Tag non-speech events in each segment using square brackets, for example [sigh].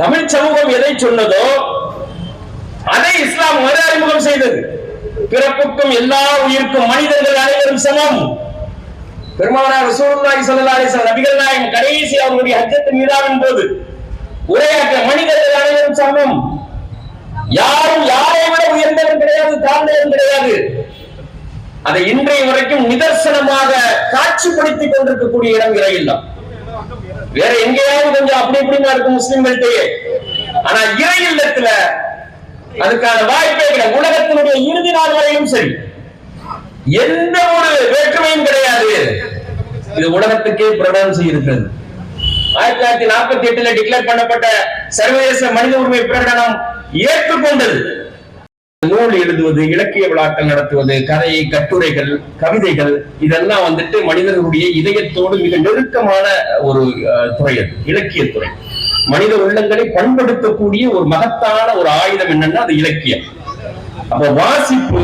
தமிழ் சமூகம் எதை சொன்னதோ அதை இஸ்லாம் மறு அறிமுகம் செய்தது. பிறப்புக்கும் எல்லா உயிருக்கும் மனிதர்கள் அனைவரும் சமம். பெருமானார் ரசூலுல்லாஹி ஸல்லல்லாஹு அலைஹி வஸல்லம் நபிகள் நாயகம் கடைசி அவருடைய ஹஜ்ஜத் மீதாவின் போது உரையாற்ற மனிதர்கள் அனைவரும் சமம். யாரும் யாரை விட உயர்ந்தவன் கிடையாது தாழ்ந்தவன் கிடையாது. அதை இன்றைய வரைக்கும் நிதர்சனமாக காட்சிப்படுத்திக் கொண்டிருக்கக்கூடிய இடம் இறையில்லாம் வேற எங்கேயாவது கொஞ்சம் அப்படி இப்படிமா இருக்கும் முஸ்லிம்கள்ட்டயே ஆனா இறை இல்லத்துல அதுக்கான வாய்ப்பே கிடையாது. உலகத்தினுடைய இறுதி நாள் வரையிலும் சரி. எந்த ஒரு வேற்றுமையும் கிடையாது. இது உலகத்துக்கே பிரதானம் செய்திருக்கிறது. ஆயிரத்தி தொள்ளாயிரத்தி நாற்பத்தி எட்டுல டிக்ளேர் பண்ணப்பட்ட சர்வதேச மனித உரிமை பிரகடனம் ஏற்றுக்கொண்டது. நூல் எழுதுவது இலக்கிய விழாக்கள் நடத்துவது கதை கட்டுரைகள் கவிதைகள் இதெல்லாம் வந்துட்டு மனிதர்களுடைய இதயத்தோடு மிக நெருக்கமான ஒரு துறை அது இலக்கிய துறை. மனித உள்ளங்களை பண்படுத்தக்கூடிய ஒரு மகத்தான ஒரு ஆயுதம் என்னன்னா அது இலக்கியம். அப்ப வாசிப்பு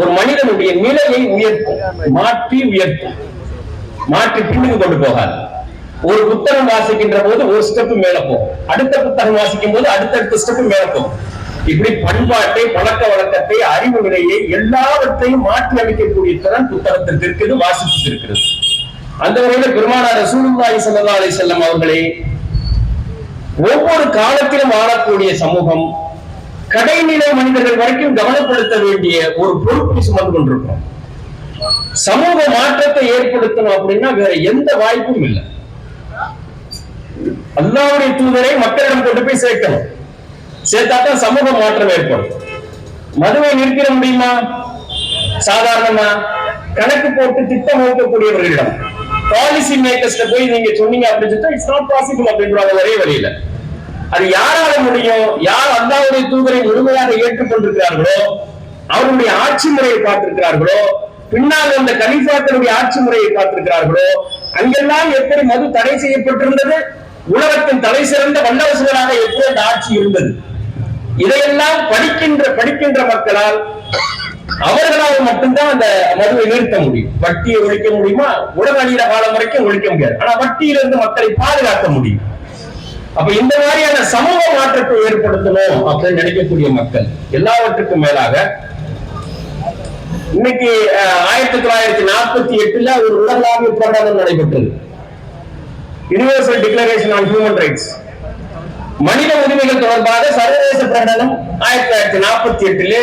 ஒரு மனிதனுடைய நிலையை உயர்த்தும் மாற்றி உயர்த்தும். மாற்றி பின்னுக்கு கொண்டு போகாது. ஒரு புத்தகம் வாசிக்கின்ற போது ஒரு ஸ்டெப் மேல போகும். அடுத்த புத்தகம் வாசிக்கும் போது அடுத்தடுத்த ஸ்டெப் மேல போகும். இப்படி பண்பாட்டை பழக்க வழக்கத்தை அறிவு நிலையை எல்லாவற்றையும் மாற்றி அமைக்கக்கூடிய திறன் புத்தகத்திற்கு இருக்குது வாசிப்புக்கு இருக்கிறது. அந்த வகையில பெருமானார் ரசூலுல்லாஹி ஸல்லல்லாஹு அலைஹி வஸல்லம் அவர்களே ஒவ்வொரு காலத்திலும் வாழக்கூடிய சமூகம் கடைநிலை மனிதர்கள் வரைக்கும் கவனப்படுத்த வேண்டிய ஒரு பொறுப்பை சுமந்து கொண்டிருக்கிறோம். சமூக மாற்றத்தை ஏற்படுத்தணும் அப்படின்னா வேற எந்த வாய்ப்பும் இல்லை. அல்லாவுடைய தூதரை மக்களிடம் கொண்டு போய் சேர்க்கணும். சேர்த்தாத்தான் சமூக மாற்றம் ஏற்படும். மதுவை நிறுத்திட முடியுமா? சாதாரணமா? கணக்கு போட்டு திட்டம் வகுக்கக்கூடியவர்களிடம் பாலிசி மேக்கர்ஸ்ட போய் நீங்க சொன்னீங்க அப்படின்னு சொல்லிட்டு இட்ஸ் நாட் பாசிபிள் அப்படின்றாங்க. ஒரே வழியில. அது யாரால முடியும்? யார் அல்லாவுடைய தூதரை முழுமையாக ஏற்றுக்கொண்டிருக்கிறார்களோ? அவருடைய ஆட்சி முறையை பார்த்திருக்கிறார்களோ? பின்னால் அந்த கலிஃபாக்களுடைய ஆட்சி முறையை பார்த்திருக்கிறார்களோ? அங்கெல்லாம் எப்படி மது தடை செய்யப்பட்டிருந்தது? உலகத்தின் தலை சிறந்த வல்லரசுகளாக எப்படி அந்த ஆட்சி இருந்தது? இதையெல்லாம் படிக்கின்ற படிக்கின்ற மக்களால் அவர்களால் மட்டும்தான் அந்த மதுவை நிறுத்த முடியும். வட்டியை ஒழிக்க முடியுமா? உலக அழிகிற காலம் வரைக்கும் ஒழிக்க முடியாது. ஆனா வட்டியிலிருந்து மக்களை பாதுகாக்க முடியும். அப்ப இந்த மாதிரியான சமூக மாற்றத்தை ஏற்படுத்தணும் அப்படின்னு நினைக்கக்கூடிய மக்கள் எல்லாவற்றுக்கும் மேலாக இன்னைக்கு அஹ், ஆயிரத்தி தொள்ளாயிரத்தி நாற்பத்தி எட்டுல ஒரு உலகளாவிய போராட்டம் நடைபெற்றது. Universal declaration on human rights மனித உரிமைகள் தொடர்பாக சர்வதேச பிரகடனம் ஆயிரத்தி தொள்ளாயிரத்தி நாற்பத்தி எட்டிலே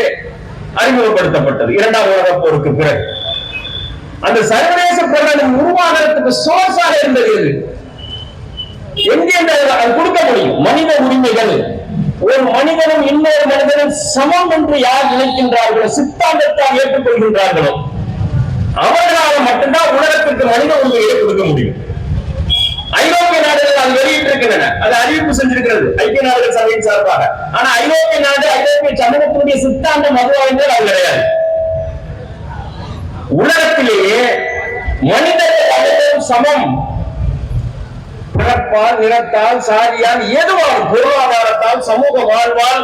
அறிமுகப்படுத்தப்பட்டது. இரண்டாம் உலக போருக்கு பிறகு. அந்த சர்வதேச பிரகடனம் உருவாகிறதுக்கு சோர்ஸாக இருந்தது எது? எங்கே அது கொடுக்க முடியும்? மனித உரிமைகள். ஒரு மனிதனும் இன்னொரு மனிதனும் சமம் என்று யார் நினைக்கின்றார்களோ சித்தாந்தத்தால் ஏற்றுக்கொள்கின்றார்களோ அவர்களால் மட்டும்தான் உலக மனித உரிமைகளை கொடுக்க முடியும் ஐரோப்பிய நாடுகள் அது வெளியிட்டிருக்கின்றன அது அறிவிப்பு செஞ்சிருக்கிறது. ஐக்கிய நாடுகள் சபையின் சார்பாக. ஆனா ஐரோப்பிய நாடு ஐரோப்பிய சமூகத்தினுடைய சித்தாந்தம் மதுவாய்ந்தது அது கிடையாது. உலகத்திலேயே மனிதர்கள் அனைவரும் சமம். பிறப்பால் நிறத்தால் சாதியால் எதுவால் பொருளாதாரத்தால் சமூக வாழ்வால்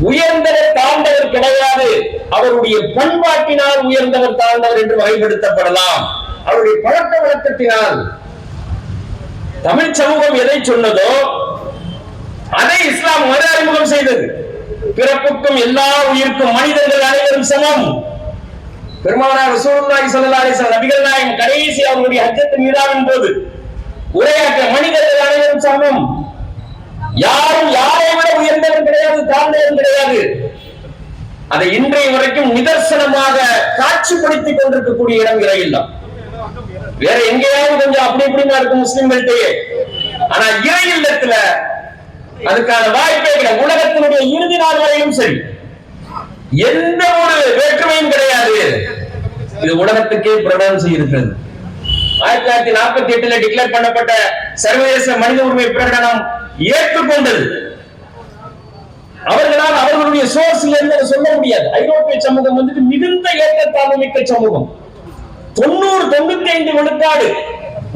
உயர்ந்தவர் தாழ்ந்தவர் கிடையாது. அவருடைய பண்பாட்டினால் உயர்ந்தவர் தாழ்ந்தவர் என்று வகைப்படுத்தப்படலாம். அவருடைய பழக்க வழக்கத்தினால் தமிழ் சமூகம் எதை சொன்னதோ அதை இஸ்லாம் மறு அறிமுகம் செய்தது. பிறப்புக்கும் எல்லா உயிருக்கும் மனிதர்கள் அனைவரும் சமம். பெருமானார் ரசூலுல்லாஹி ஸல்லல்லாஹு அலைஹி வஸல்லம் நபிகள் நாயகம் கடைசி அவருடைய ஹஜ்ஜத் மீதாவின் போது உரையாற்ற மனிதர்கள் அனைவரும் சமம். யாரும் யாரை விட உயர்ந்தவன் கிடையாது தாழ்ந்தவன் கிடையாது. அதை இன்றைய வரைக்கும் நிதர்சனமாக காட்சிப்படுத்திக் கொண்டிருக்கக்கூடிய இடம் இறையில்லாம் வேற எங்கேயாவது கொஞ்சம் அப்படி இப்படிமா இருக்கும் முஸ்லிம்கள்ட்டயே ஆனா இறை இல்லத்துல அதுக்கான வாய்ப்பே கிடையாது. உலகத்தினுடைய இறுதி நாள் வரையும் சரி. எந்த ஒரு வேற்றுமையும் கிடையாது. இது உலகத்துக்கே பிரதானம் செய்திருக்கிறது ஆயிரத்தி தொள்ளாயிரத்தி நாற்பத்தி எட்டுல டிக்ளேர் பண்ணப்பட்ட சர்வதேச மனித உரிமை பிரகடனம் ஏற்றுக்கொண்டது. அவர்களால் அவர்களுடைய சோர்ஸ்ல இருந்து சொல்ல முடியாது. ஐரோப்பிய சமூகம் வந்துட்டு மிகுந்த ஏற்றத்தாழ்வு மிக்க சமூகம். தொண்ணூறு தொண்ணூத்தி ஐந்து விழுக்காடு.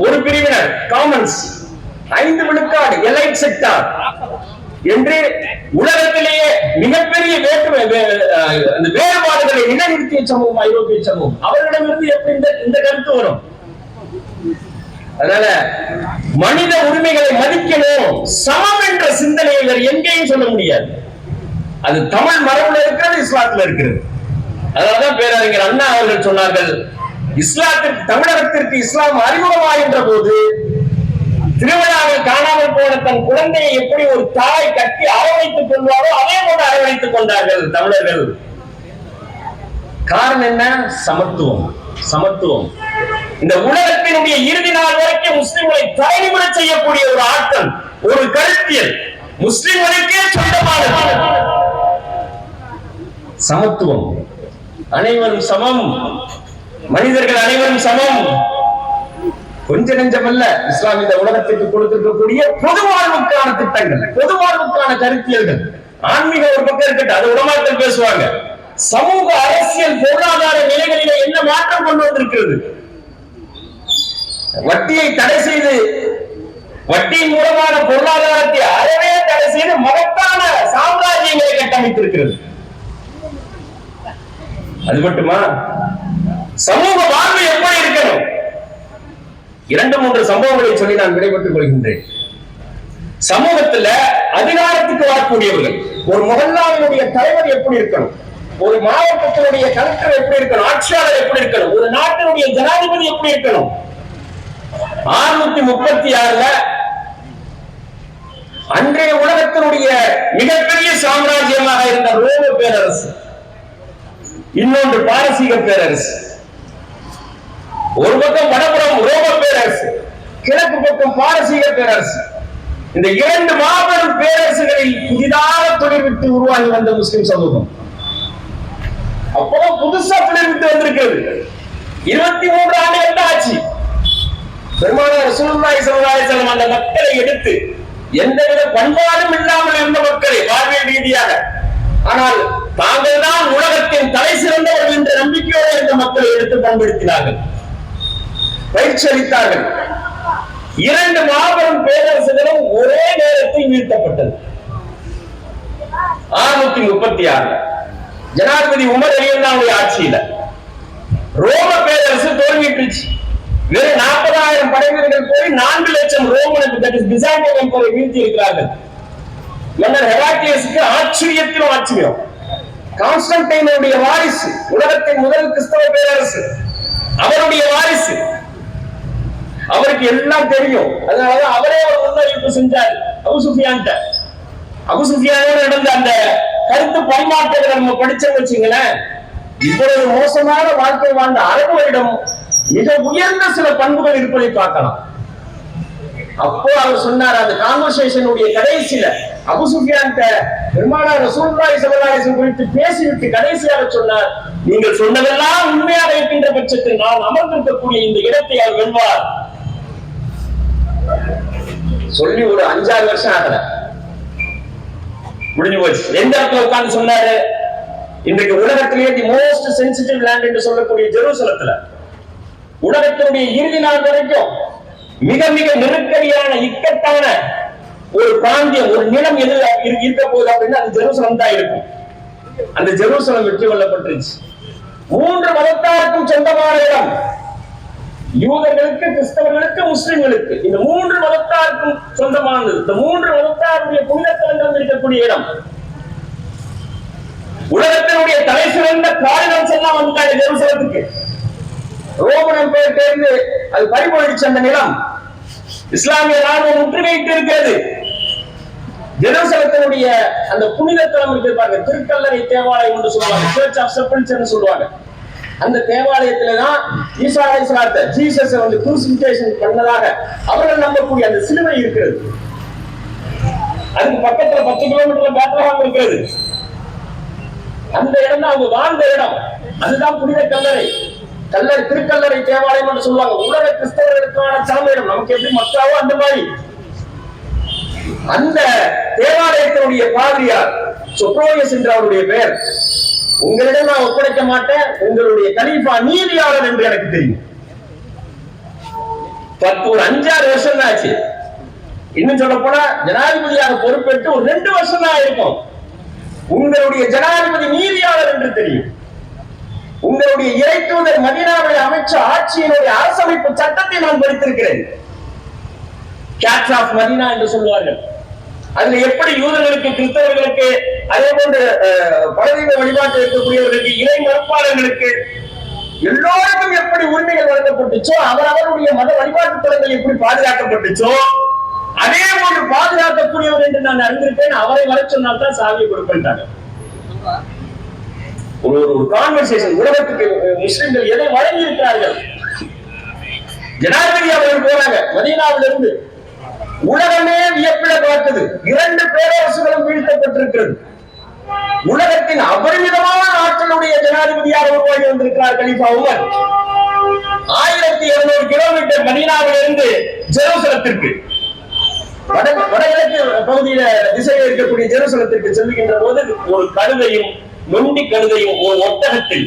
ஒரு பிரிவினர் காமன்ஸ் ஐந்து விழுக்காடு எலைட் செக்டார் என்று உலகத்திலேயே மிகப்பெரிய வேற்றுமை அந்த வேறுபாடுகளை நிலைநிறுத்திய சமூகம் ஐரோப்பிய சமூகம். அவர்களிடமிருந்து எப்படி இந்த இந்த கருத்து வரும்? அதனால மனித உரிமைகளை மதிக்கணும். சமம் என்ற சிந்தனையை வேறு எங்கேயும் சொல்ல முடியாது. அது தமிழ் மரபுல இருக்கிறது இஸ்லாத்துல இருக்கிறது. அதனாலதான் பேரறிஞர் அண்ணா அவர்கள் சொன்னார்கள் இஸ்லாத்திற்கு தமிழகத்திற்கு இஸ்லாம் அறிமுகமாகின்ற போது திருவிழாவில் காணாமல் போன தன் குழந்தையை எப்படி ஒரு தாய் கட்டி அரவணைத்துக் கொள்வாரோ அதே போல அரவணைத்துக் கொண்டார்கள் தமிழர்கள். காரணம் என்ன? சமத்துவம். சமத்துவம். இந்த உலகத்தினுடைய இறுதி நாள் வரைக்கும் முஸ்லிம்களை தலைமுறை செய்யக்கூடிய ஒரு ஆட்டம் ஒரு கருத்தியல். முஸ்லிம்களுக்கே சொந்தமானது. சமத்துவம். அனைவரும் சமம். மனிதர்கள் அனைவரும் சமம். கொஞ்ச நெஞ்சமல்ல இஸ்லாம் இந்த உலகத்திற்கு கொடுத்திருக்கக்கூடிய பொது வாழ்வுக்கான திட்டங்கள் பொது வாழ்வுக்கான கருத்தியல்கள். ஆன்மீக ஒரு பக்கம் இருக்கட்டும் அது உடமாக்கள் பேசுவாங்க. சமூக அரசியல் பொருளாதார நிலைகளில என்ன மாற்றம் கொண்டு வந்திருக்கிறது? வட்டியை தடை செய்து வட்டியின் மூலமான பொருளாதாரத்தை அறவே தடை செய்து மகத்தான சாம்ராஜ்யங்களை கட்டமைத்திருக்கிறது. அது மட்டுமா? சமூக வாழ்வு எப்படி இருக்கணும்? இரண்டு மூன்று சம்பவங்களை சொல்லி நான் விடைபெற்றுக் கொள்கின்றேன். சமூகத்துல அதிகாரத்துக்கு வரக்கூடியவர்கள் ஒரு முகல்லாவினுடைய தலைவர் எப்படி இருக்கணும்? ஒரு மாவட்டத்தினுடைய கலெக்டர் எப்படி இருக்கணும்? ஆட்சியாளர் எப்படி இருக்கணும்? ஒரு நாட்டினுடைய ஜனாதிபதி எப்படி இருக்கணும்? ஆறுநூத்தி முப்பத்தி ஆறுல அன்றைய உலகத்தினுடைய மிகப்பெரிய சாம்ராஜ்யமாக இருந்த ரோம பேரரசு இன்னொன்று பாரசீக பேரரசு. ஒரு பக்கம் வடபுறம் ரோம பேரரசு கிழக்கு பக்கம் பாரசீக பேரரசு. இந்த இரண்டு மாபெரும் பேரரசுகளில் புதிதாக தொழில்விட்டு உருவாகி வந்த முஸ்லிம் சமூகம். அப்போ புதுசா தொழில்விட்டு வந்திருக்கிறது. இருபத்தி மூன்று ஆண்டு என்ன ஆச்சு பெருமானார் ரசூலுல்லாஹி ஸல்லல்லாஹு அந்த மக்களை எடுத்து எந்தவித பண்பாடும் இல்லாமல் இருந்த மக்களை வாழ்வியல் ரீதியாக. ஆனால் தாங்கள் தான் உலகத்தின் தலை சிறந்தவர்கள் என்ற நம்பிக்கையோடு இருந்த மக்களை எடுத்து பயன்படுத்தினார்கள் பயிற்சி அளித்தார்கள் இரண்டு மாபெரும் பேரரசுகளும் ஒரே நேரத்தில் வீழ்த்தப்பட்டது. ஆறுநூத்தி முப்பத்தி ஆறு. ஜனாதிபதி உமர் அலியல்லாவுடைய ஆட்சியில ரோம பேரரசு தோல்விட்டுச்சு வெறும் நாற்பதாயிரம் படைவீரர்கள் போய் நான்கு லட்சம் ரோமனுக்கு தட் இஸ் பிசாண்டியன் எம்பரை வீழ்த்தி இருக்கிறார்கள் மன்னர் ஹெராக்கியஸுக்கு ஆச்சரியத்திலும் ஆச்சரியம். கான்ஸ்டன்டைனுடைய வாரிசு உலகத்தின் முதல் கிறிஸ்தவ பேரரசு அவருடைய வாரிசு அவருக்கு எல்லாம் தெரியும். அதனாலதான் அவரே ஒரு முன்னறிவிப்பு செஞ்சார். அபு சுஃபியான்ட்ட. அபு சுஃபியானோட நடந்த அந்த கருத்து பரிமாற்றத்தை நம்ம படிச்சோம் வச்சுங்களேன் இவ்வளவு மோசமான வாழ்க்கை வாழ்ந்த அரபுகளிடம் மிக உயர்ந்த சில பண்புகள் இருப்பதை பார்க்கலாம். அப்போ அவர் சொன்னார் அந்த கான்வர்சேஷனுடைய கடைசியில. அபு சுஃபியான் பெருமானார் ரசூல்லாய் ஸல்லல்லாஹு குறித்து பேசிவிட்டு கடைசியாக சொன்னார் நீங்கள் சொன்னதெல்லாம் உண்மையாக இருக்கின்ற பட்சத்தில் நான் அமர்ந்திருக்கக்கூடிய இந்த இடத்தை அவர் வெல்வார். சொல்லி ஒரு அஞ்சாறு வருஷம் ஆகல. முடிஞ்சு போச்சு. எந்த இடத்துல உட்கார்ந்து சொன்னாரு? இன்றைக்கு உலகத்திலேயே தி மோஸ்ட் சென்சிட்டிவ் லேண்ட் என்று சொல்லக்கூடிய ஜெருசலத்துல. உலகத்தினுடைய இறுதி நாள் வரைக்கும் மிக மிக நெருக்கடியான இக்கட்டான ஒரு பிராந்தியம் ஒரு நிலம் எது இருக்க போகுது அப்படின்னா அது ஜெருசலம் தான் இருக்கும். அந்த ஜெருசலம் வெற்றி கொள்ளப்பட்டுருச்சு. மூன்று மதத்தாருக்கும் சொந்தமான இடம். யூதர்களுக்கு கிறிஸ்தவர்களுக்கு முஸ்லிம்களுக்கு. இந்த மூன்று மதத்தாருக்கும் சொந்தமானது. இந்த மூன்று மதத்தாருடைய புனித தலங்கள் இருக்கக்கூடிய இடம். உலகத்தினுடைய தலை சிறந்த காரணம் எல்லாம் வந்துட்டாங்க ஜெருசலத்துக்கு. ரோமன் எம்பையர் தேர்ந்து அது பறிபோயிடுச்சு அந்த நிலம். இஸ்லாமிய ராணுவம் முற்றுகையிட்டு இருக்கிறது ஜெருசலத்தினுடைய அந்த புனித தலம் இருப்பாங்க திருக்கல்லறை தேவாலயம் என்று சொல்லுவாங்க. சர்ச் ஆஃப் செப்பல்ஸ்னு சொல்லுவாங்க. அந்த தேவாலயத்துல தான் ஈசா ஜீசஸ் வந்து குரூசிபிகேஷன் பண்ணதாக அவர்கள் நம்பக்கூடிய அந்த சிலுவை இருக்கிறது. அதுக்கு பக்கத்துல பத்து கிலோமீட்டர்ல பேத்லஹாம் இருக்கிறது. அந்த இடம் தான் அவங்க வாழ்ந்த இடம். அதுதான் புனித கல்லறை கல்லறை திருக்கல்லறை தேவாலயம் என்று சொல்லுவாங்க. உலக கிறிஸ்தவர்களுக்கான தலைமையிடம் நமக்கு எப்படி மக்காவோ அந்த மாதிரி. அந்த தேவாலயத்தினுடைய பாதிரியார் சொப்ரோயஸ் என்ற அவருடைய பெயர். உங்களிடம் நான் ஒப்படைக்க மாட்டேன். உங்களுடைய கலீஃபா நீதியாளர் என்று எனக்கு தெரியும். பத்து ஒரு அஞ்சாறு வருஷம் தான் ஆச்சு. இன்னும் சொல்ல போனா ஜனாதிபதியாக பொறுப்பேற்று ஒரு ரெண்டு வருஷம் தான் இருக்கும் உங்களுடைய ஜனாதிபதி நீதியாளர் என்று தெரியும். உங்களுடைய இறை தூதர் மதீனாவை அமைச்ச ஆட்சியினுடைய அரசமைப்பு சட்டத்தை நான் படித்திருக்கிறேன். கேட்ஸ் ஆஃப் மதீனா என்று சொல்வார்கள் அதுல எப்படி யூதர்களுக்கு கிறிஸ்தவர்களுக்கு அதே போன்று பலதீன வழிபாட்டு இருக்கக்கூடியவர்களுக்கு இறை மறுப்பாளர்களுக்கு எல்லோருக்கும் எப்படி உரிமைகள் வழங்கப்பட்டுச்சோ அவரவருடைய மத வழிபாட்டு தலங்கள் எப்படி பாதுகாக்கப்பட்டுச்சோ அதே போன்று பாதுகாக்கக்கூடியவர் என்று நான் அறிந்திருப்பேன். அவரை வர சொன்னால் தான் சாவியை கொடுப்பேன்ட்டாங்க. ஒரு ஒரு கான்வர்சேஷன் உலகத்துக்கு முஸ்லிம்கள் எதை வழங்கி இருக்கிறார்கள் ஜனாதிபதி அவர்கள் போறாங்க மதீனாவிலிருந்து. உலகமே வியப்பிட பார்த்தது இரண்டு பேரரசுகளும் வீழ்த்தப்பட்டிருக்கிறது. உலகத்தின் அபரிமிதமான நாட்களுடைய ஜனாதிபதியாக உருவாகி வந்திருக்கிறார் கலிஃபா உமர். ஆயிரத்தி இருநூறு கிலோமீட்டர் மதீனாவிலிருந்து ஜெருசலத்திற்கு. வட வடகிழக்கு பகுதியில திசையில் இருக்கக்கூடிய ஜெருசலத்திற்கு செல்லுகின்ற போது ஒரு கழுதையும் நொண்டி கழுதையும் ஒரு ஒட்டகத்தில்.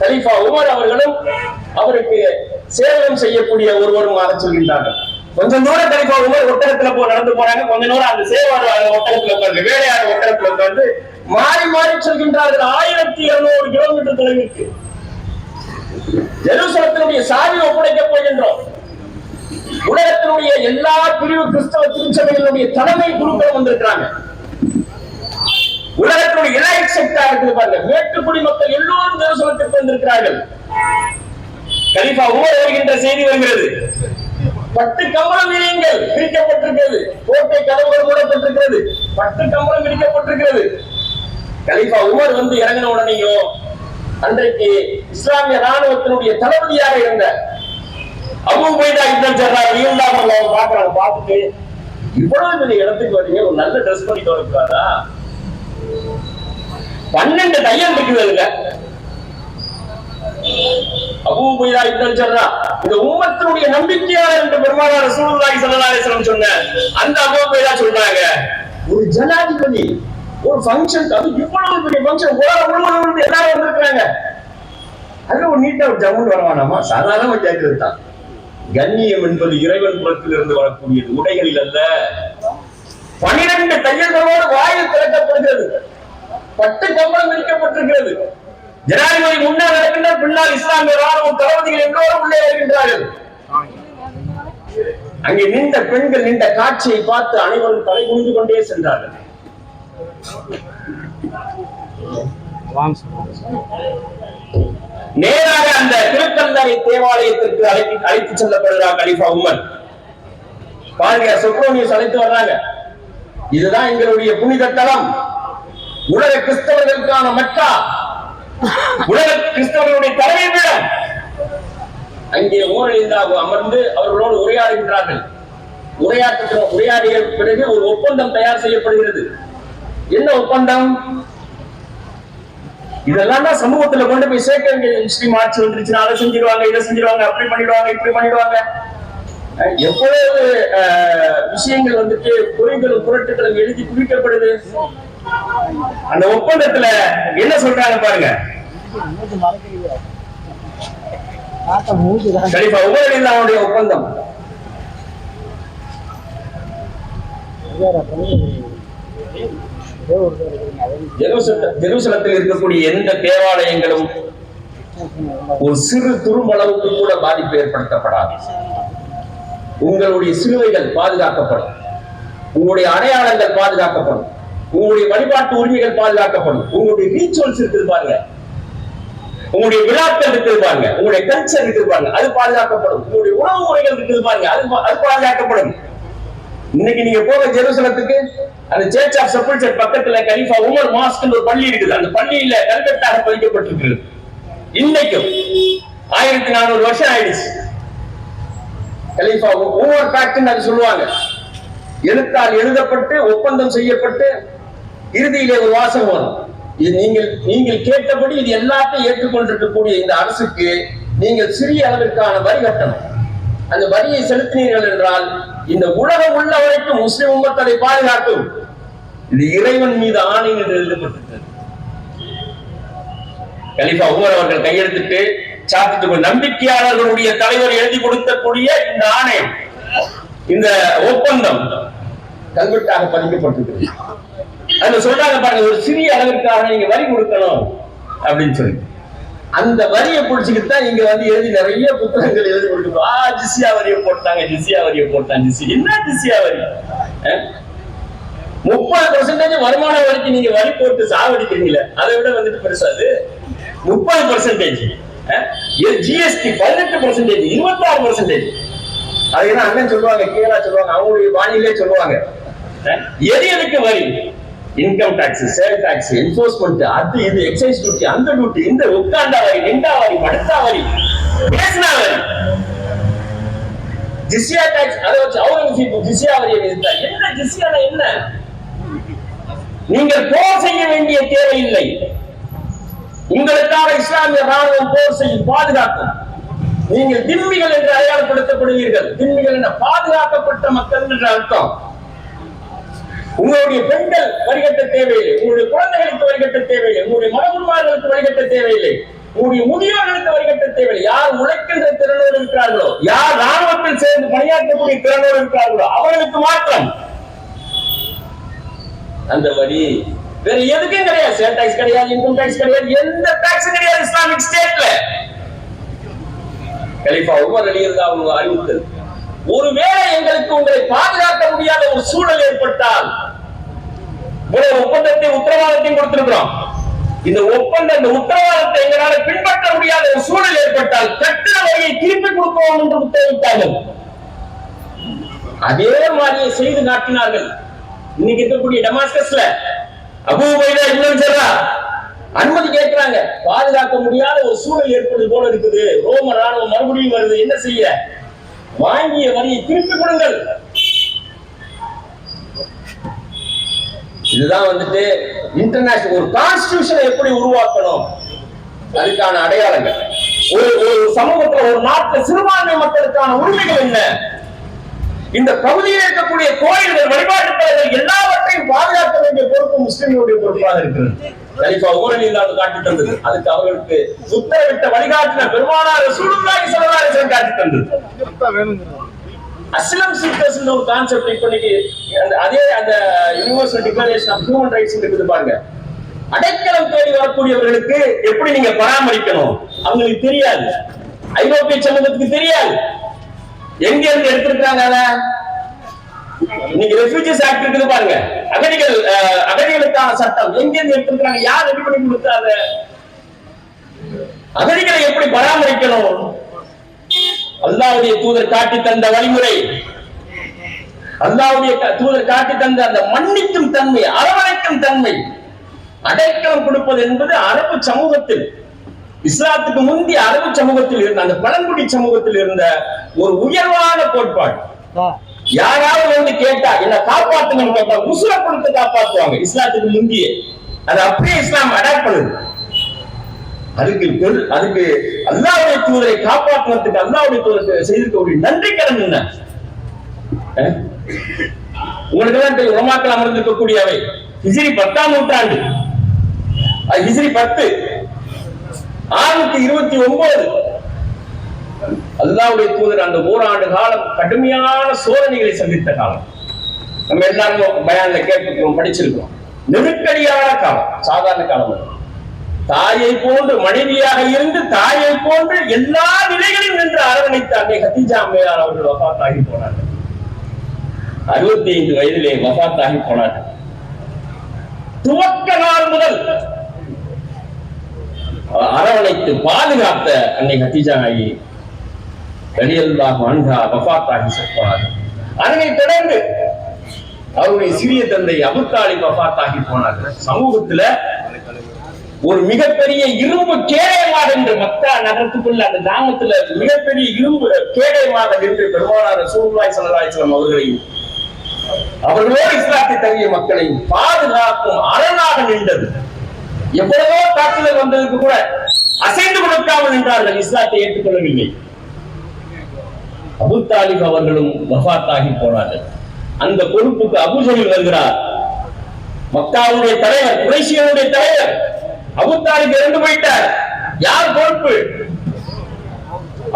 கலீஃபா உமர் அவர்களும் அவருக்கு சேவகம் செய்யக்கூடிய ஒருவருமாக சொல்கின்றார்கள். கொஞ்சம் தூரம் கலீஃபா உமர் ஒட்டகத்துல போ நடந்து போறாங்க. கொஞ்ச நேரம் அந்த சேவாடு ஒட்டகத்துல உட்காந்து வேலையாடு ஒட்டகத்துல உட்காந்து மாறி மாறி சொல்கின்றார்கள். ஆயிரத்தி இருநூறு கிலோமீட்டர் தொலைவிற்கு. ஜெருசலத்தினுடைய சாவி ஒப்படைக்கப் போகின்றோம். உலகத்தினுடைய எல்லா பிரிவு கிறிஸ்தவ திருச்சபைகளுடைய தலைமை குழுக்களும் வந்திருக்கிறாங்க. உலகத்தினுடைய இலைட் செக்டா இருக்குது பாருங்க. மேட்டுக்குடி மக்கள் எல்லோரும் ஜெருசலத்திற்கு வந்திருக்கிறார்கள். கலிஃபா ஊர் வருகின்ற செய்தி வருகிறது. பத்து கம்பளம் விரியுங்கள் பிரிக்கப்பட்டிருக்கிறது. கோட்டை கதவுகள் மூடப்பட்டிருக்கிறது. பத்து கம்பளம் விரிக்கப்பட்டிருக்கிறது கலிஃபா உமர் வந்து இறங்கின உடனேயும் அன்றைக்கு இஸ்லாமிய ராணுவத்தினுடைய தளபதியாக இருந்த அபு உபைதா இப்னு ஜர்ரா ரலியல்லாஹு அன்ஹு பார்க்கறாங்க பார்த்துட்டு இவ்வளவு பெரிய இடத்துக்கு வரீங்க ஒரு நல்ல ட்ரெஸ் பண்ணி வரக்கூடாதா? பன்னெண்டு தையல் இருக்குது அதுல. அபூ உபைதா இப்னு ஜர்ரா இந்த உம்மத்தினுடைய நம்பிக்கையாளர் என்று பெருமானார் ரசூலுல்லாஹி ஸல்லல்லாஹு அலைஹி வஸல்லம் சொன்ன அந்த அபூபுயா சொல்றாங்க. ஒரு ஜனாதிபதி ஒரு ஃபங்க்ஷன் அது இவ்வளவு பெரிய ஃபங்க்ஷன் உலகம் முழுவதும் எல்லாரும் வந்திருக்காங்க அதுல ஒரு நீட்டா ஒரு ஜம்முன்னு வரவானாமா சாதாரணமா கேட்கிறது தான் கண்ணியம் என்பது இறைவன் புறத்திலிருந்து வரக்கூடியது உடைகளில் அல்ல. பனிரெண்டு தையல்களோடு வாயில் திறக்கப்படுகிறது. பட்டு கம்பளம் விரிக்கப்பட்டிருக்கிறது ஜனாதிபதி முன்னால் நடக்கின்ற பின்னால் இஸ்லாமிய ராணுவ தளபதிகள் எல்லோரும் உள்ளே வருகின்றார்கள். அங்கே நின்ற பெண்கள் நின்ற காட்சியை பார்த்து அனைவரும் தலை குனிந்து கொண்டே சென்றார்கள். நேராக அந்த திருக்கல்லறை தேவாலயத்திற்கு அழைத்து அழைத்து செல்லப்படுகிறார் கலிஃபா உமர் பாருங்க சொக்ரோனியஸ் அழைத்து வர்றாங்க. இதுதான் எங்களுடைய புனித தலம். உலக கிறிஸ்தவர்களுக்கான மக்கா உலக கிறிஸ்தவர்களுடைய தலைமை பீடம். அங்கே ஊரழிந்தாக அமர்ந்து அவர்களோடு உரையாடுகின்றார்கள். உரையாற்ற உரையாடிய பிறகு ஒரு ஒப்பந்தம் தயார் செய்யப்படுகிறது. என்ன ஒப்பந்தம்? இதெல்லாம் தான் சமூகத்துல கொண்டு போய் சேர்க்க வேண்டிய முஸ்லீம் ஆட்சி வந்துருச்சுன்னா அதை செஞ்சிருவாங்க இதை செஞ்சிருவாங்க அப்படி பண்ணிடுவாங்க இப்படி பண்ணிடுவாங்க. எவ்வளவு அஹ், விஷயங்கள் வந்துட்டு குறைகளும் புரட்டுகளும் எழுதி குவிக்கப்படுது? அந்த ஒப்பந்தத்துல என்ன சொல்றாங்க பாருங்க. கலிஃபா உமர் ஒப்பந்தம். ஜெருசலத்தில் இருக்கக்கூடிய எந்த தேவாலயங்களும் ஒரு சிறு துரும்பளவுக்கு கூட பாதிப்பு ஏற்படுத்தப்படாது. உங்களுடைய சிலுவைகள் பாதுகாக்கப்படும். உங்களுடைய அடையாளங்கள் பாதுகாக்கப்படும். உங்களுடைய வழிபாட்டு உரிமைகள் பாதுகாக்கப்படும். உங்களுடைய ரீச்சுவல்ஸ் இருக்குது பாருங்க. உங்களுடைய விழாக்கள் இருக்குது பாருங்க. உங்களுடைய கல்ச்சர் இருக்குது பாருங்க. அது பாதுகாக்கப்படும். உங்களுடைய உணவு முறைகள் இருக்குது பாருங்க. அது அது பாதுகாக்கப்படும். இன்னைக்கு நீங்க போக ஜெருசலத்துக்கு அந்த சேர்ச் ஆஃப் செப்பல்சர் பக்கத்துல கலிஃபா உமர் மாஸ்க் ஒரு பள்ளி இருக்குது. அந்த பள்ளியில கல்வெட்டாக பதிக்கப்பட்டிருக்கிறது. இன்னைக்கும் ஆயிரத்தி நானூறு வருஷம் ஆயிடுச்சு. கலிஃபா உமர் பேக்ட்னு அது சொல்லுவாங்க. எழுத்தால் எழுதப்பட்டு ஒப்பந்தம் செய்யப்பட்டு இறுதியிலே ஒரு வாசகம் வரும். இது நீங்கள் நீங்கள் கேட்டபடி இது எல்லாத்தையும் ஏற்றுக்கொண்டிருக்கக்கூடிய இந்த அரசுக்கு நீங்கள் சிறிய அளவிற்கான வரி கட்டணும். அந்த வரியை செலுத்தினீர்கள் என்றால் இந்த உலகம் உள்ள வரைக்கும் முஸ்லிம் உம்மத் அதை பாதுகாக்கும். இது இறைவன் மீது ஆணை என்று எழுதப்பட்டிருக்கிறது. கலிஃபா உமர் அவர்கள் கையெழுத்திட்டு சாத்திட்டு நம்பிக்கையாளர்களுடைய தலைவர் எழுதி கொடுக்கக்கூடிய இந்த ஆணையம் இந்த ஒப்பந்தம் கல்வெட்டாக பதிக்கப்பட்டிருக்கிறது. அதுல சொல்றாங்க பாருங்க ஒரு சிறிய அளவிற்காக நீங்க வரி கொடுக்கணும் அப்படின்னு சொல்லி. அந்த வரியை பிடிச்சிக்கிட்டு தான் இங்க வந்து எழுதி நிறைய புத்தகங்கள் எழுதி கொடுக்கணும் ஆ ஜிசியா வரியை போட்டாங்க ஜிசியா வரியை போட்டாங்க ஜிசி. என்ன ஜிசியா வரி? முப்பது பர்சன்டேஜ் வருமான வரிக்கு நீங்க வரி போட்டு சாவடிக்கிறீங்களே அதை விட வந்துட்டு பெருசாது முப்பது பர்சன்டேஜ் ஜிஎஸ்டி பதினெட்டு பர்சன்டேஜ் இருபத்தி ஆறு பர்சன்டேஜ் அதுக்கு அண்ணன் சொல்லுவாங்க கீழா சொல்லுவாங்க அவங்களுடைய வானிலே சொல்லுவாங்க. எது எதுக்கு வரி? Income tax sale tax enforcement அது இது எக்ஸைஸ் டியூட்டி அந்த டியூட்டி இந்த உட்கார்ந்தா வரி நின்றா வரி படுத்தா வரி பேசினா வரி ஜிசியா டாக்ஸ் அதை வச்சு அவுரங்கசீப் ஜிசியா வரியை விதித்தார் என்ன? ஜிசியானா என்ன? நீங்கள் போர் செய்ய வேண்டிய தேவையில்லை. உங்களுக்காக இஸ்லாமிய ராணுவம் போர் செய்யும் பாதுகாக்கும். நீங்கள் திம்மிகள் என்று அடையாளப்படுத்தப்படுவீர்கள். திம்மிகள் என்ற பாதுகாக்கப்பட்ட மக்கள் என்ற அர்த்தம். உங்களுடைய பெண்கள் வரிகட்ட தேவையில்லை. உங்களுடைய குழந்தைகளுக்கு வழிகட்ட தேவையில்லை. உங்களுடைய மனகுருமார்களுக்கு வழிகட்ட தேவையில்லை. உங்களுடைய முதியோர்களுக்கு வரிகட்ட தேவையில்லை. யார் உழைக்கின்ற திறனோடு இருக்கிறார்களோ யார் ராணுவத்தில் சேர்ந்து பணியாற்றக்கூடிய திறனோடு இருக்கிறார்களோ அவர்களுக்கு மாற்றம். அந்த வரி வேற எதுக்கும் கிடையாது. சேல் டாக்ஸ் கிடையாது இன்கம் டாக்ஸ் கிடையாது எந்த டாக்ஸ் கிடையாது இஸ்லாமிக் ஸ்டேட்ல கலிஃபா உமர் அலி இருந்தா அவங்க அறிவித்தது. ஒருவேளை எங்களுக்கு உங்களை பாதுகாக்க முடியாத ஒரு சூழல் ஏற்பட்டால் ஒரு ஒப்பந்தத்தை உத்தரவாதத்தையும் கொடுத்திருக்கிறோம். இந்த ஒப்பந்த இந்த உத்தரவாதத்தை எங்களால பின்பற்ற முடியாத ஒரு சூழல் ஏற்பட்டால் கட்டிட வரியை திருப்பி கொடுப்போம் என்று உத்தரவிட்டார்கள். அதே மாதிரியே செய்து காட்டினார்கள். இன்னைக்கு இருக்கக்கூடிய டமாஸ்கஸ்ல அபூ உபைதா இன்னும் சொல்றா அனுமதி கேட்கிறாங்க. பாதுகாக்க முடியாத ஒரு சூழல் ஏற்படுது போல இருக்குது. ரோம ராணுவம் மறுபடியும் வருது. என்ன செய்ய? வாங்கிய வரியை திருப்பி கொடுங்கள். இதுதான் வந்துட்டு இன்டர்நேஷனல் ஒரு கான்ஸ்டிடியூஷனை எப்படி உருவாக்கணும்? அதுக்கான அடையாளங்கள். ஒரு ஒரு சமூகத்துல ஒரு நாட்டுல சிறுபான்மை மக்களுக்கான உரிமைகள் என்ன? இந்த பகுதியில் இருக்கக்கூடிய கோயில்கள் வழிபாட்டு தலங்கள் எல்லாவற்றையும் பாதுகாக்க வேண்டிய பொறுப்பு முஸ்லிம்களுடைய பொறுப்பாக இருக்கிறது. கலிஃபா ஊரலி இல்லாத காட்டி தந்தது. அதுக்கு அவர்களுக்கு உத்தரவிட்ட வழிகாட்டின பெருமானார் அலைஹி வஸல்லம் காட்டி தந்தது. அஸ்லம் சீக்கர்ஸ் ஒரு கான்செப்ட் இப்ப இன்னைக்கு அந்த அதே அந்த universal declaration of human rights இருக்குது பாருங்க. அடைக்கலம் தேடி வரக்கூடியவர்களுக்கு எப்படி நீங்க பராமரிக்கணும்? அவங்களுக்கு தெரியாது. ஐரோப்பிய சமூகத்துக்கு தெரியாது. எங்க இருந்து எடுத்திருக்காங்க இன்னைக்கு ரெஃப்யூஜிஸ் ஆக்ட் இருக்குது பாருங்க. அகதிகள் அகதிகளுக்கான சட்டம். எங்க இருந்து எடுத்திருக்காங்க யார் ரெடி பண்ணி கொடுத்தாங்க அகதிகளை எப்படி பராமரிக்கணும்? அல்லாவுடைய தூதர் காட்டி தந்த வழிமுறை. அல்லாவுடைய தூதர் காட்டி தந்த அந்த மன்னிக்கும் தன்மை அரவணைக்கும் தன்மை. அடைக்கலம் கொடுப்பது என்பது அரபு சமூகத்தில் இஸ்லாத்துக்கு முந்தைய அரபு சமூகத்தில் இருந்த அந்த பழங்குடி சமூகத்தில் இருந்த ஒரு உயர்வான கோட்பாடு. யாராவது வந்து கேட்டா என்ன காப்பாத்துங்கன்னு கேட்டா உசுர கொடுத்து காப்பாத்துவாங்க இஸ்லாத்துக்கு முந்தைய. அது அப்படியே இஸ்லாம் அடாப்ட் பண்ணுது. அதுக்கு அதுக்கு அல்லாவுடைய தூதரை காப்பாற்றுறதுக்கு அல்லாவுடைய தூதருக்கு செய்திருக்கக்கூடிய நன்றி கடன் என்ன? உங்களுக்கு எல்லாம் உலமாக்கள் அமர்ந்திருக்கக்கூடிய அவை ஹிஜ்ரி பத்தாம் நூற்றாண்டு. ஹிஜ்ரி பத்து. ஆயிரத்தி இருபத்தி ஒன்பது. அல்லாவுடைய தூதர் அந்த ஓராண்டு காலம் கடுமையான சோதனைகளை சந்தித்த காலம். நம்ம எல்லாரும் பயான்ல கேட்டுக்கிறோம் படிச்சிருக்கோம் நெருக்கடியான காலம் சாதாரண காலம் தாயை போன்று மனைவியாக இருந்து தாயை போன்று எல்லா நிலைகளிலும் நின்று அரவணைத்த அன்னை ஹதீஜா அம்மையார் அவர்கள் வபாத்தாகி போனார்கள். அறுபத்தி ஐந்து வயதிலே வபாத்தாகி போனார்கள். துவக்க நாள் முதல் அரவணைத்து பாதுகாத்த அன்னை ஹதீஜா நாயகி வெளியல்லாஹ் அன்ஹா வஃபாத்தாகி போனார்கள் அதனை தொடர்ந்து அவருடைய சிறிய தந்தை அபுத்தாலி வஃபாத்தாகி போனார்கள் சமூகத்துல ஒரு மிகப்பெரிய இரும்பு கேடயமாக என்று மக்கா நகரத்துக்குள்ள அந்த கிராமத்துல மிகப்பெரிய இரும்பு கேடயமாக நின்று பெருமானார் சூழ்நாய் ஸல்லல்லாஹு அவர்களையும் அவர்களோடு இஸ்லாத்தை தங்கிய மக்களையும் பாதுகாக்கும் அரணாக நின்றது. எவ்வளவோ தாக்குதல் வந்ததுக்கு கூட அசைந்து கொடுக்காமல் நின்றார்கள் இஸ்லாத்தை ஏற்றுக்கொள்ளவில்லை. அபு தாலிப் அவர்களும் வஃத்தாகி போனார்கள். அந்த பொறுப்புக்கு அபுஜலில் வருகிறார். மக்காவுடைய தலைவர் குறைசியனுடைய தலைவர் அபு தாலிப் இறந்து போயிட்டார். யார் பொறுப்பு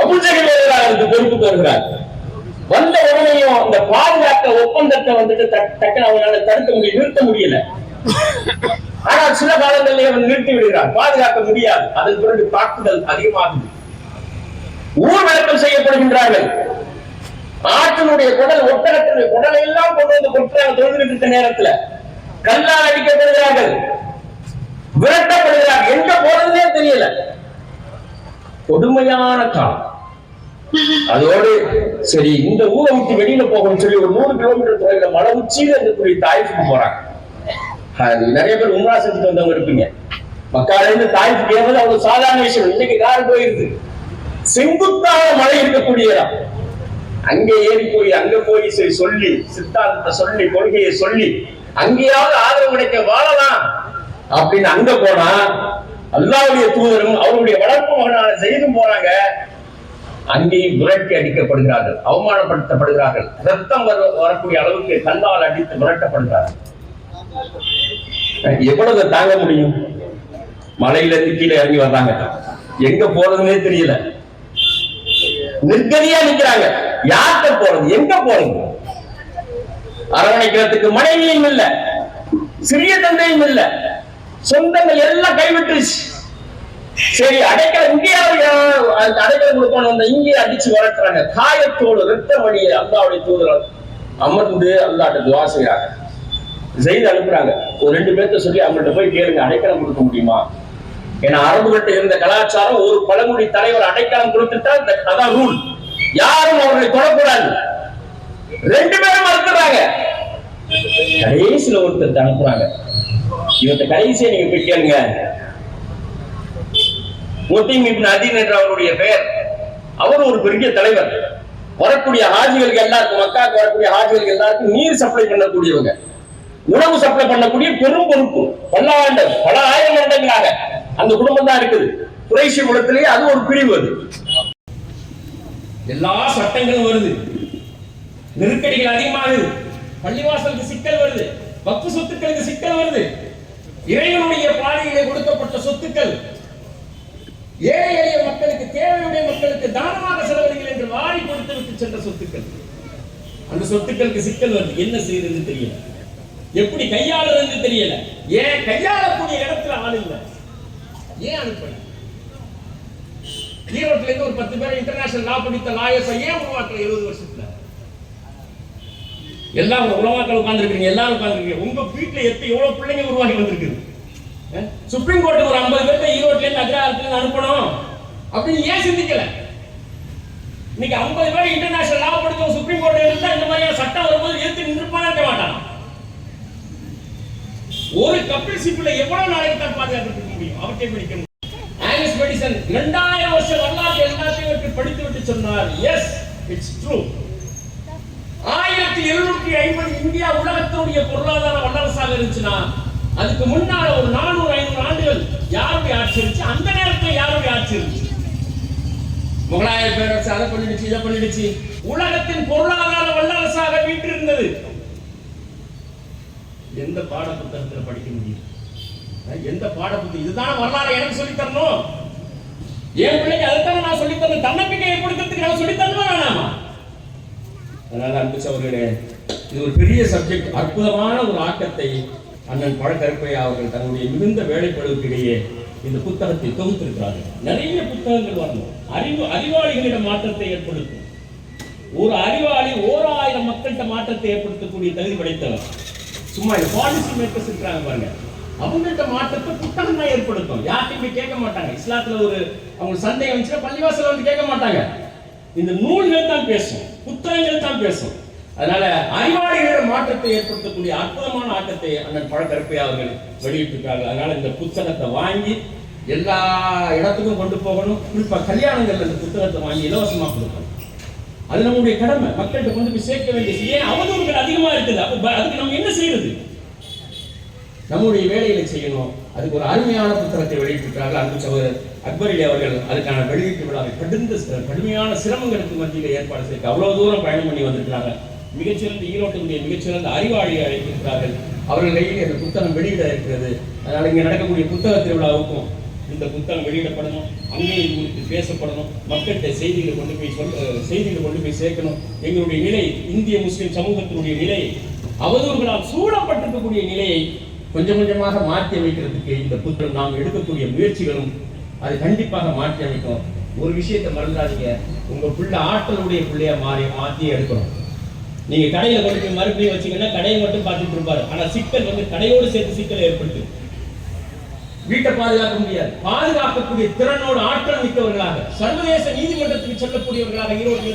அபுஜலில் வருகிறார் அந்த பொறுப்புக்கு வருகிறார். வந்த உடனேயும் அந்த பாதுகாக்க ஒப்பந்தத்தை வந்துட்டு டக்குன்னு அவங்களால தடுக்க முடிய நிறுத்த முடியல. [coughs] ஆனால் சில காலங்களிலே அவன் நிறுத்தி விடுகிறான். பாதுகாக்க முடியாது. அதன் பிறகு தாக்குதல் அதிகமாகுது. ஊர்வலக்கம் செய்யப்படுகின்றார்கள். ஆற்றினுடைய குடல் ஒட்டகத்தினுடைய குடலை எல்லாம் கொண்டு வந்து கொடுக்கிறாங்க தொழுதுகிட்டு இருக்க நேரத்துல. கல்லால் அடிக்கப்படுகிறார்கள். விரட்டப்படுகிறார்கள். எங்க போறதுனே தெரியல. கொடுமையான காலம். அதோடு சரி இந்த ஊரை விட்டு வெளியில போகணும்னு சொல்லி ஒரு நூறு கிலோமீட்டர் தொலைவில் மலை உச்சியில் இருக்கக்கூடிய தாய்ஃபுக்கு போறாங்க. நிறைய பேர் உம்ரா செஞ்சுட்டு வந்தவங்க இருப்பீங்க. மக்கால இருந்து தாய்ஃபுக்கு ஏறது அவ்வளவு சாதாரண விஷயம். இன்னைக்கு கார் போயிருது. செங்குத்தாக மழை இருக்கக்கூடிய இடம். அங்க ஏறி போய் அங்க போய் சொல்லி சித்தாந்தத்தை சொல்லி கொள்கையை சொல்லி அங்கேயாவது ஆதரவு கிடைக்க வாழலாம் அப்படின்னு அங்க போனா அல்லாவுடைய தூதரும் அவருடைய வளர்ப்பு மகனான செய்தும் போறாங்க. அங்கேயும் விரட்டி அடிக்கப்படுகிறார்கள் அவமானப்படுத்தப்படுகிறார்கள். ரத்தம் வர வரக்கூடிய அளவுக்கு கல்லால் அடித்து விரட்டப்படுகிறார்கள். எவ்வளவு தாங்க முடியும்? மலையில இருந்து கீழே இறங்கி வர்றாங்க. எங்க போறதுன்னே தெரியல. நிர்கதியா நிக்கிறாங்க. யார்கிட்ட போறது? எங்க போறது? அரவணைக்கிறதுக்கு மனைவியும் இல்ல. சிறிய தந்தையும் இல்ல. சொந்தங்கள் எல்லாம் கைவிட்டுருச்சு. சரி அடைக்கல இங்கேயாவது அடைக்கல கொடுக்கணும் அந்த இங்கேயே அடிச்சு வரட்டுறாங்க. காயத்தோடு ரத்த வழியை அல்லாவுடைய தூதர் அமர்ந்து அல்லாட்ட துவாசையாக செய்யறாங்க செய்து அனுப்புறாங்க. ஒரு ரெண்டு பேர்த்த சொல்லி அவங்கள்ட்ட போய் கேளுங்க அடைக்கலம் கொடுக்க முடியுமா? ஏன்னா அரபுகிட்ட இருந்த கலாச்சாரம் ஒரு பழங்குடி தலைவர் அடைக்கலம் கொடுத்துட்டா இந்த அதான் ரூல் யாரும் அவர்களை தொடக்கூடாது. ரெண்டு பேரும் மறுத்துறாங்க கடைசியில ஒருத்தர் அனுப்புறாங்க. இவத்த கடைசியை நீங்க போய் கேளுங்க. முத்தீம் இப்னு அதீன் என்ற அவருடைய பெயர். அவர் ஒரு பெரிய தலைவர். வரக்கூடிய ஹாஜிகளுக்கு எல்லாருக்கும் மக்காவுக்கு வரக்கூடிய ஹாஜிகளுக்கு எல்லாருக்கும் நீர் சப்ளை பண்ணக்கூடியவங்க. உணவு சப்ளை பண்ணக்கூடிய பெரும் பொறுப்பு. பல்லாண்டு பல ஆயிரம் ஆண்டுகளாக அந்த குடும்பம் தான் இருக்குது. குறைசி குலத்திலேயே அது ஒரு பிரிவு அது. எல்லா சட்டங்களும் வருது. நெருக்கடிகள் அதிகமாகுது பள்ளிவாசலுக்கு சிக்கல் வருது. பக்து சொத்துக்களுக்கு சிக்கல் வருது. இறைவனுடைய பாதையிலே கொடுக்கப்பட்ட சொத்துக்கள். ஏழை எளிய மக்களுக்கு தேவையுடைய மக்களுக்கு தானமாக செலவழிகள் என்று வாரி கொடுத்து விட்டு சென்ற சொத்துக்கள். அந்த சொத்துக்களுக்கு சிக்கல் வருது. என்ன செய்யறதுன்னு தெரியல. எப்படி கையாளுறதுன்னு தெரியல. ஏன் கையாளக்கூடிய இடத்துல ஆள் இல்லை? ஏன் அனுப்பல? ஈரோட்ல இருந்து ஒரு பத்து பேர் இன்டர்நேஷனல் லா படித்த லாயர்ஸ் ஏன் உருவாக்கல இருபது வருஷத்துல? எல்லாம் உங்க உலமாக்கள் உட்கார்ந்துருக்கீங்க எல்லாரும் உட்கார்ந்துருக்கீங்க உங்க வீட்டுல எத்தனை எவ்வளவு பிள்ளைங்க உருவாகி வந்திருக்குது? சுப்ரீம் கோர்ட்டுக்கு ஒரு ஐம்பது பேர்த்த ஈரோட்ல இருந்து அக்ரஹாரத்துல இருந்து அனுப்பணும். அப்படின்னு ஏன் சிந்திக்கல? இன்னைக்கு ஐம்பது பேர் இன்டர்நேஷனல் லா படிச்ச சுப்ரீம் கோர்ட் இருந்தா இந்த மாதிரியான சட்டம் வரும்போது எதிர்த்து நின்றுப்பானே இருக்க மாட்டான். ஒரு கப்பல் சிப்பில் எவ்வளவு நாளைக்கு தான் பாதுகாத்துட்டு முடியும்? அவற்றை படிக்க முடியும் ஆங்கிஸ் மெடிசன் இரண்டாயிரம் வருஷம் வரலாற்று எல்லாத்தையும் விட்டு படித்து விட்டு சொன்னார். எஸ் இட்ஸ் ட்ரூ ஆயிரத்தி எழுநூற்றி ஐம்பது இந்தியா உலகத்தினுடைய பொருளாதார வல்லரசாக இருந்துச்சுன்னா அதுக்கு முன்னால ஒரு நானூறு ஐநூறு ஆண்டுகள் யாருடைய ஆட்சி இருந்துச்சு? அந்த நேரத்தில் யாருடைய ஆட்சி இருந்துச்சு? முகலாய பேரரசு அதை பண்ணிடுச்சு இதை பண்ணிடுச்சு. உலகத்தின் பொருளாதார வல்லரசாக வீட்டிருந்தது எந்த பாட புத்தகத்துல படிக்க முடியும்? எந்த பாட புத்தகம் இதுதான் வரலாறு எனக்கு சொல்லி தரணும் என் பிள்ளைக்கு அதைத்தானே நான் சொல்லி தரணும் தன்னம்பிக்கை ஏற்படுத்துறதுக்கு நான் சொல்லி வேணாமா? அதனால அன்பு சகோதரர்களே இது ஒரு பெரிய சப்ஜெக்ட் அற்புதமான ஒரு ஆட்டத்தை அண்ணன் பழக்கருப்பையா அவர்கள் தன்னுடைய மிகுந்த வேலைப்பழுவுக்கு இந்த புத்தகத்தை தொகுத்திருக்கிறார்கள். நிறைய புத்தகங்கள் வரணும். அறிவு அறிவாளிகளிடம் மாற்றத்தை ஏற்படுத்தும். ஒரு அறிவாளி ஓர் ஆயிரம் மக்கள்கிட்ட மாற்றத்தை ஏற்படுத்தக்கூடிய தகுதி படைத்தவர். சும்மா பாலிசி மேக்கர்ஸ் இருக்கிறாங்க பாருங்க. அவங்கள்ட்ட மாற்றத்தை புத்தகம் தான் ஏற்படுத்தும். யார்கிட்டயுமே கேட்க மாட்டாங்க. இஸ்லாத்துல ஒரு அவங்க சந்தேகம் வந்துச்சுன்னா பள்ளிவாசல வந்து கேட்க மாட்டாங்க. இந்த நூல்கள் தான் பேசும். புத்தகங்கள் தான் பேசும். அதனால அறிவாளிகளிடம் மாற்றத்தை ஏற்படுத்தக்கூடிய அற்புதமான ஆட்டத்தை அண்ணன் பழக்கருப்பை அவர்கள் வெளியிட்டிருக்காங்க. அதனால இந்த புத்தகத்தை வாங்கி எல்லா இடத்துக்கும் கொண்டு போகணும். குறிப்பா கல்யாணங்கள்ல இந்த புத்தகத்தை வாங்கி இலவசமா கொடுக்கணும். அது நம்முடைய கடமை மக்கள்கிட்ட கொண்டு போய் சேர்க்க வேண்டிய ஏன் அவதூறுகள் அதிகமா இருக்குது? அப்ப அதுக்கு நம்ம என்ன செய்யறது நம்முடைய வேலைகளை செய்யணும். அதுக்கு ஒரு அருமையான புத்தகத்தை வெளியிட்டிருக்கிறார்கள் அன்பு சகோதரர் அக்பரிலே அவர்கள். அதுக்கான வெளியீட்டு விழாவை கடுந்த கடுமையான சிரமங்களுக்கு மத்தியில் ஏற்பாடு செய்து அவ்வளவு தூரம் பயணம் பண்ணி வந்திருக்கிறாங்க. மிகச்சிறந்த ஈரோட்டினுடைய மிகச்சிறந்த அறிவாளியை அழைத்திருக்கிறார்கள். அவர்கள் கையில் அந்த புத்தகம் வெளியிட இருக்கிறது. அதனால இங்கே நடக்கக்கூடிய புத்தக திருவிழாவுக்கும் இந்த புத்தகம் வெளியிடப்படணும் அங்கேயும் குறித்து பேசப்படணும் மக்கள்கிட்ட செய்திகளை கொண்டு போய் சொல் செய்திகளை கொண்டு போய் சேர்க்கணும். எங்களுடைய நிலை இந்திய முஸ்லிம் சமூகத்தினுடைய நிலை அவதூறுகளால் சூழப்பட்டிருக்கக்கூடிய நிலையை கொஞ்சம் கொஞ்சமாக மாற்றி அமைக்கிறதுக்கு இந்த புத்தகம் நாம் எடுக்கக்கூடிய முயற்சிகளும் அது கண்டிப்பாக மாற்றி அமைக்கும். ஒரு விஷயத்தை மறந்துடாதீங்க. உங்க பிள்ளை ஆற்றலுடைய பிள்ளையா மாறி மாற்றி எடுக்கணும். நீங்க கடையில கொண்டு போய் மறுபடியும் வச்சீங்கன்னா கடையை மட்டும் பார்த்துட்டு இருப்பாரு. ஆனா சிக்கல் வந்து கடையோடு சேர்த்து சிக்கல் ஏற்படுது. வீட்டை பாதுகாக்க முடியாது. பாதுகாக்கக்கூடிய திறனோடு ஆற்றல் மிக்கவர்களாக சர்வதேச நீதிமன்றத்துக்கு செல்லக்கூடியவர்களாக ஈரோடு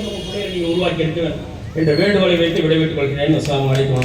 உருவாக்கி இருக்க வேண்டும் என்ற வேண்டுகோளை வைத்து விடைபெற்றுக் கொள்கிறேன். அஸ்ஸலாமு அலைக்கும்